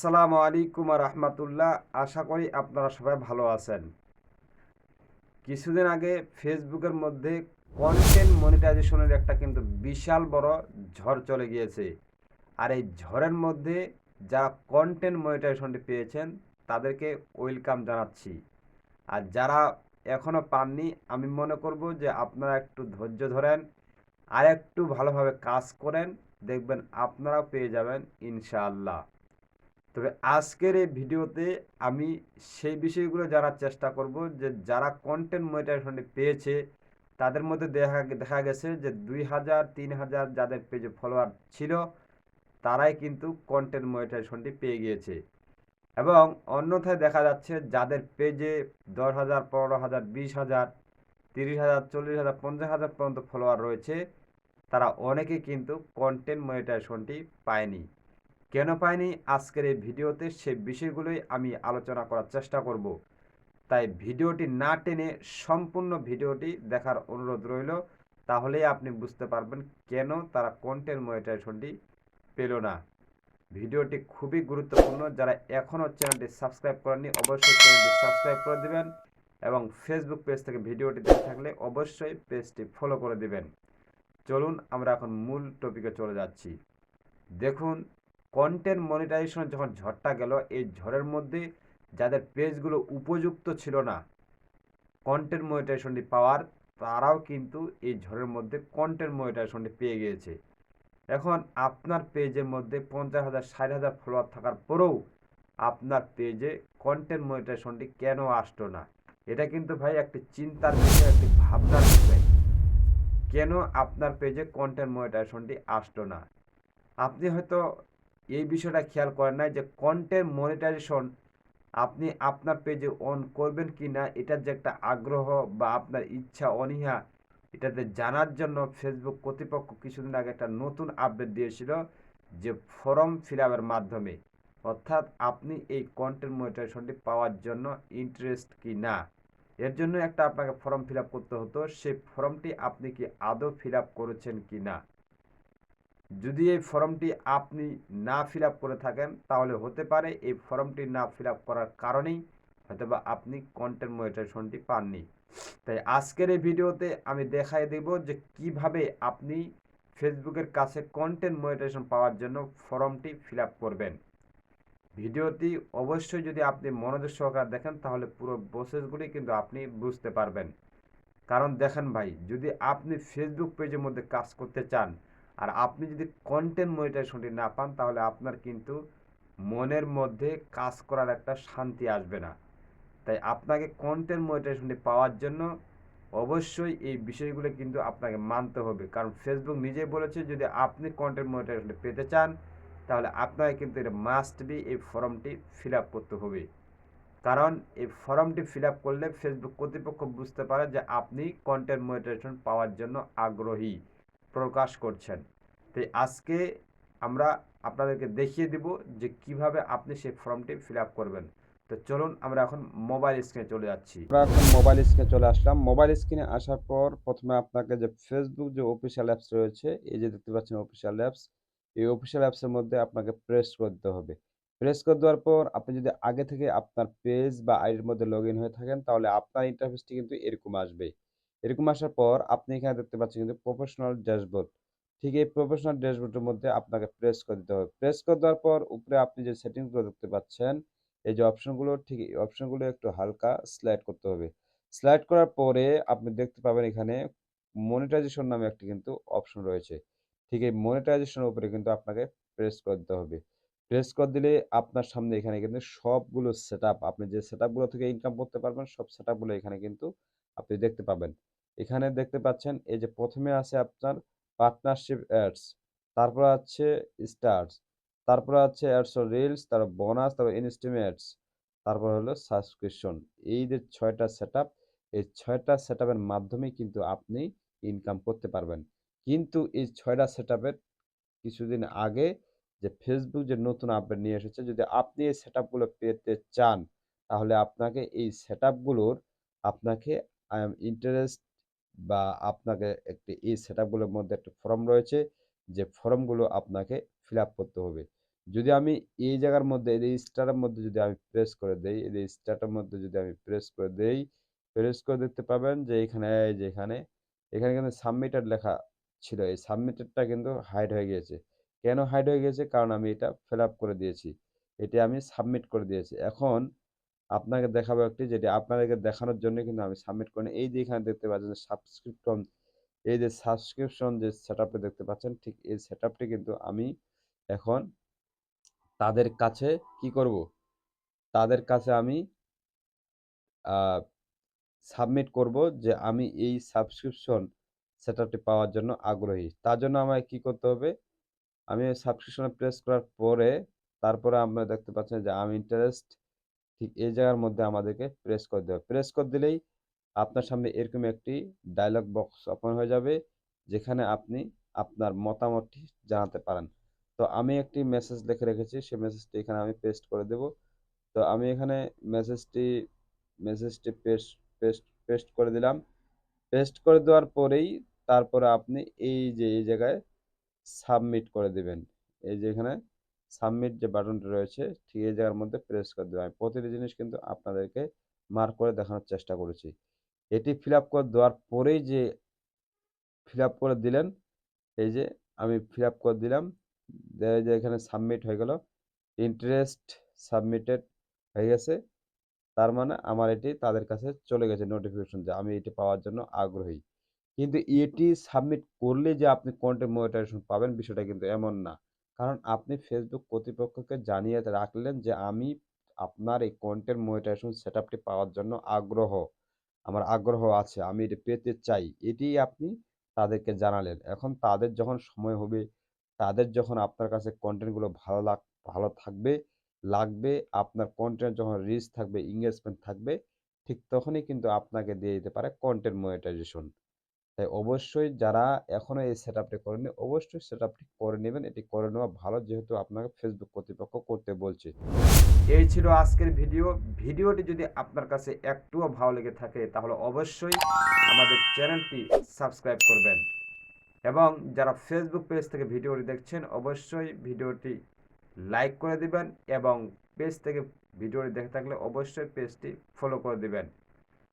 আসসালামু আলাইকুম রহমতুল্লাহ। আশা করি আপনারা সবাই ভালো আছেন। কিছুদিন আগে ফেসবুকের মধ্যে কন্টেন্ট মনিটাইজেশনের একটা কিন্তু বিশাল বড় ঝড় চলে গিয়েছে। আর এই ঝড়ের মধ্যে যারা কন্টেন্ট মনিটাইজেশনটি পেয়েছেন, তাদেরকে ওয়েলকাম জানাচ্ছি। আর যারা এখনও পাননি, আমি মনে করব যে আপনারা একটু ধৈর্য ধরেন আর একটু ভালোভাবে কাজ করেন, দেখবেন আপনারাও পেয়ে যাবেন, ইনশাআল্লাহ। তবে আজকের এই ভিডিওতে আমি সেই বিষয়গুলো জানার চেষ্টা করব যে যারা কন্টেন্ট মনিটাইজেশনটি পেয়েছে, তাদের মধ্যে দেখা দেখা গেছে যে দুই হাজার তিন হাজার যাদের পেজে ফলোয়ার ছিল, তারাই কিন্তু কন্টেন্ট মনিটাইজেশনটি পেয়ে গিয়েছে। এবং অন্যথায় দেখা যাচ্ছে যাদের পেজে দশ হাজার পনেরো হাজার বিশ হাজার তিরিশ হাজার চল্লিশ হাজার পঞ্চাশ হাজার পর্যন্ত ফলোয়ার রয়েছে, তারা অনেকে কিন্তু কন্টেন্ট মনিটাইজেশনটি পায়নি। কেন পায়নি আজকের এই ভিডিওতে সে বিষয়গুলোই আমি আলোচনা করার চেষ্টা করব। তাই ভিডিওটি না টেনে সম্পূর্ণ ভিডিওটি দেখার অনুরোধ রইল। তাহলেই আপনি বুঝতে পারবেন কেন তারা কন্টেন্ট মনিটাইজেশনটি পেল না। ভিডিওটি খুবই গুরুত্বপূর্ণ। যারা এখনও চ্যানেলটি সাবস্ক্রাইব করেননি, অবশ্যই চ্যানেলটি সাবস্ক্রাইব করে দেবেন এবং ফেসবুক পেজ থেকে ভিডিওটি দেখে থাকলে অবশ্যই পেজটি ফলো করে দেবেন। চলুন আমরা এখন মূল টপিকে চলে যাচ্ছি। দেখুন কন্টেন্ট মনিটাইজেশন যখন ঝড়টা গেল, এই ঝড়ের মধ্যে যাদের পেজগুলো উপযুক্ত ছিল না কন্টেন্ট মনিটাইজেশনটি পাওয়ার, তারাও কিন্তু এই ঝড়ের মধ্যে কন্টেন্ট মনিটাইজেশনটি পেয়ে গিয়েছে। এখন আপনার পেজের মধ্যে পঞ্চাশ হাজার, ষাট হাজার ফলোয়ার থাকার পরেও আপনার পেজে কন্টেন্ট মনিটাইজেশনটি কেন আসতো না? এটা কিন্তু ভাই একটি চিন্তার বিষয়, একটি ভাবনার বিষয়। কেন আপনার পেজে কন্টেন্ট মনিটাইজেশনটি আসতো না? আপনি হয়তো এই বিষয়টা খেয়াল করেন নাই যে কন্টেন্ট মনিটাইজেশন আপনি আপনার পেজে অন করবেন কি না এটার যে একটা আগ্রহ বা আপনার ইচ্ছা অনীহা, এটাতে জানার জন্য ফেসবুক কর্তৃপক্ষ কিছুদিন আগে একটা নতুন আপডেট দিয়েছিল যে ফর্ম ফিল আপের মাধ্যমে। অর্থাৎ আপনি এই কন্টেন্ট মনিটাইজেশনটি পাওয়ার জন্য ইন্টারেস্ট কি না এর জন্য একটা আপনাকে ফর্ম ফিল করতে হতো, সেই ফর্মটি আপনি কি আদৌ ফিল করেছেন কি না যদি এই ফর্মটি আপনি না ফিল করে থাকেন, তাহলে হতে পারে এই ফর্মটি না ফিল করার কারণেই হয়তোবা আপনি কন্টেন্ট মনিটাইজেশনটি পাননি। তাই আজকের এই ভিডিওতে আমি দেখাই দেব যে কীভাবে আপনি ফেসবুকের কাছে কন্টেন্ট মনিটাইজেশন পাওয়ার জন্য ফর্মটি ফিল করবেন। ভিডিওটি অবশ্যই যদি আপনি মনোযোগ সহকারে দেখেন, তাহলে পুরো প্রসেসগুলি কিন্তু আপনি বুঝতে পারবেন। কারণ দেখেন ভাই, যদি আপনি ফেসবুক পেজের মধ্যে কাজ করতে চান আর আপনি যদি কন্টেন্ট মনিটাইজেশনটি না পান, তাহলে আপনার কিন্তু মনের মধ্যে কাজ করার একটা শান্তি আসবে না। তাই আপনাকে কন্টেন্ট মনিটাইজেশনটি পাওয়ার জন্য অবশ্যই এই বিষয়গুলো কিন্তু আপনাকে মানতে হবে। কারণ ফেসবুক নিজেই বলেছে, যদি আপনি কন্টেন্ট মনিটাইজেশনটি পেতে চান, তাহলে আপনাকে কিন্তু এটা মাস্ট বি এই ফর্মটি ফিল আপ করতে হবে। কারণ এই ফর্মটি ফিল আপ করলে ফেসবুক কর্তৃপক্ষ বুঝতে পারে যে আপনি কন্টেন্ট মনিটাইজেশন পাওয়ার জন্য আগ্রহী। প্রকাশ করছেন। তাই আজকে আমরা আপনাদেরকে দেখিয়ে দিব যে কীভাবে আপনি সেই ফর্মটি ফিল করবেন। তো চলুন আমরা এখন মোবাইল স্ক্রিনে চলে যাচ্ছি। আমরা এখন মোবাইল স্ক্রিনে চলে আসলাম। মোবাইল স্ক্রিনে আসার পর প্রথমে আপনাকে যে ফেসবুক যে অফিসিয়াল অ্যাপস রয়েছে, এই যে দেখতে পাচ্ছেন অফিসিয়াল অ্যাপস এই অফিসিয়াল অ্যাপসের মধ্যে আপনাকে প্রেস করে দিতে হবে। প্রেস করে দেওয়ার পর আপনি যদি আগে থেকে আপনার পেজ বা আইডির মধ্যে লগ হয়ে থাকেন, তাহলে আপনার ইন্টারফেসটি কিন্তু এরকম আসবে এরকম আসার পর আপনি এখানে দেখতে পাচ্ছেন কিন্তু প্রফেশনাল ড্যাশবোর্ড ঠিক এই প্রফেশনাল ড্যাশবোর্ডের মধ্যে আপনাকে প্রেস করে দিতে হবে। প্রেস করে দেওয়ার পর উপরে আপনি যে সেটিংসগুলো দেখতে পাচ্ছেন, এই যে অপশনগুলো ঠিক এই অপশনগুলো একটু হালকা স্লাইড করতে হবে। স্লাইড করার পরে আপনি দেখতে পাবেন এখানে মনিটাইজেশন নামে একটি কিন্তু অপশন রয়েছে। ঠিক এই মনিটাইজেশনের উপরে কিন্তু আপনাকে প্রেস করে দিতে হবে। প্রেস করে দিলে আপনার সামনে এখানে কিন্তু সবগুলো সেট আপনি যে সেট থেকে ইনকাম করতে পারবেন, সব সেট এখানে কিন্তু আপনি দেখতে পাবেন। এখানে দেখতে পাচ্ছেন, এই যে প্রথমে আছে আপনার পার্টনারশিপ অ্যাডস তারপর আছে স্টার্স তারপর আছে অ্যাডস রিলস তারপর বোনাস তারপর ইনস্টিমেটস তারপর হলো সাবস্ক্রিপশন এই যে ছয়টা সেট এই ছয়টা সেট মাধ্যমে কিন্তু আপনি ইনকাম করতে পারবেন। কিন্তু এই ছয়টা সেট কিছুদিন আগে যে ফেসবুক যে নতুন আপডেট নিয়ে এসেছে, যদি আপনি এই সেট পেতে চান, তাহলে আপনাকে এই সেট আপনাকে আই এম ইন্টারেস্ট বা আপনাকে একটি এই সেট আপগুলোর মধ্যে একটা ফর্ম রয়েছে যে ফর্মগুলো আপনাকে ফিল আপ করতে হবে যদি আমি এই জায়গার মধ্যে এই স্টারের মধ্যে যদি আমি প্রেস করে দেই, এই স্টারটার মধ্যে যদি আমি প্রেস করে দেই, প্রেস করে দেখতে পাবেন যে এখানে যে এখানে, এখানে কিন্তু সাবমিটেড লেখা ছিল। এই সাবমিটেডটা কিন্তু হাইড হয়ে গিয়েছে। কেন হাইড হয়ে গিয়েছে? কারণ আমি এটা ফিল আপ করে দিয়েছি। এটি আমি সাবমিট করে দিয়েছি। এখন আপনাকে দেখাবো একটি যেটি আপনাদেরকে দেখানোর জন্য কিন্তু আমি সাবমিট করিনি। এই যে এখানে দেখতে পাচ্ছেন সাবস্ক্রিপশন এই যে সাবস্ক্রিপশন যে সেটআপটা দেখতে পাচ্ছেন, ঠিক এই সেটআপটি কিন্তু আমি এখন তাদের কাছে কি করব? তাদের কাছে আমি সাবমিট করব যে আমি এই সাবস্ক্রিপশন সেটআপটি পাওয়ার জন্য আগ্রহী। তার জন্য আমায় কি করতে হবে? আমি সাবস্ক্রিপশনে প্রেস করার পরে, তারপরে আপনারা দেখতে পাচ্ছেন যে আমি ইন্টারেস্ট ঠিক এই জায়গার মধ্যে আমাদেরকে প্রেস করে দেবে প্রেস করে দিলেই আপনার সামনে এরকম একটি ডায়লগ বক্স ওপেন হয়ে যাবে, যেখানে আপনি আপনার মতামতটি জানাতে পারেন। তো আমি একটি মেসেজ লিখে রেখেছি সেই মেসেজটি এখানে আমি পেস্ট করে দেব। তো আমি এখানে মেসেজটি মেসেজটি পেস্ট পেস্ট পেস্ট করে দিলাম। পেস্ট করে দেওয়ার পরেই তারপরে আপনি এই যে, এই জায়গায় সাবমিট করে দিবেন। এই যে এখানে সাবমিট যে বাটনটি রয়েছে ঠিক এই জায়গার মধ্যে প্রেস করে দিবেন। আমি প্রতিটি জিনিস কিন্তু আপনাদেরকে মার্ক করে দেখানোর চেষ্টা করেছি। এটি ফিল আপ করে দেওয়ার পরেই যে ফিল আপ করে দিলেন, এই যে আমি ফিল আপ করে দিলাম। যে এখানে সাবমিট হয়ে গেল। ইন্টারেস্ট সাবমিটেড হয়ে গেছে। তার মানে আমার এটি তাদের কাছে চলে গেছে নোটিফিকেশন যে আমি এটি পাওয়ার জন্য আগ্রহী। কিন্তু এটি সাবমিট করলে যে আপনি কনটেন্ট মনিটাইজেশন পাবেন বিষয়টা কিন্তু এমন না। কারণ আপনি ফেসবুক কর্তৃপক্ষকে জানিয়ে রাখলেন যে আমি আপনার এই কনটেন্ট মনিটাইজেশন সেট আপটি পাওয়ার জন্য আগ্রহ। আমার আগ্রহ আছে। আমি এটি পেতে চাই। এটিই আপনি তাদেরকে জানালেন। এখন তাদের যখন সময় হবে, তাদের যখন আপনার কাছে কন্টেন্টগুলো ভালো লাগ ভালো থাকবে, লাগবে, আপনার কন্টেন্ট যখন রিচ থাকবে, এনগেজমেন্ট থাকবে, ঠিক তখনই কিন্তু আপনাকে দিয়ে দিতে পারে কনটেন্ট মনিটাইজেশন। তাই অবশ্যই যারা এখনও এই সেট আপটি করেনি অবশ্যই সেট আপটি করে নেবেন এটি করে নেওয়া ভালো, যেহেতু আপনাকে ফেসবুক কর্তৃপক্ষ করতে বলছে। এই ছিল আজকের ভিডিও। ভিডিওটি যদি আপনার কাছে একটুও ভালো লেগে থাকে, তাহলে অবশ্যই আমাদের চ্যানেলটি সাবস্ক্রাইব করবেন। এবং যারা ফেসবুক পেজ থেকে ভিডিওটি দেখছেন, অবশ্যই ভিডিওটি লাইক করে দিবেন এবং পেজ থেকে ভিডিওটি দেখে থাকলে অবশ্যই পেজটি ফলো করে দিবেন।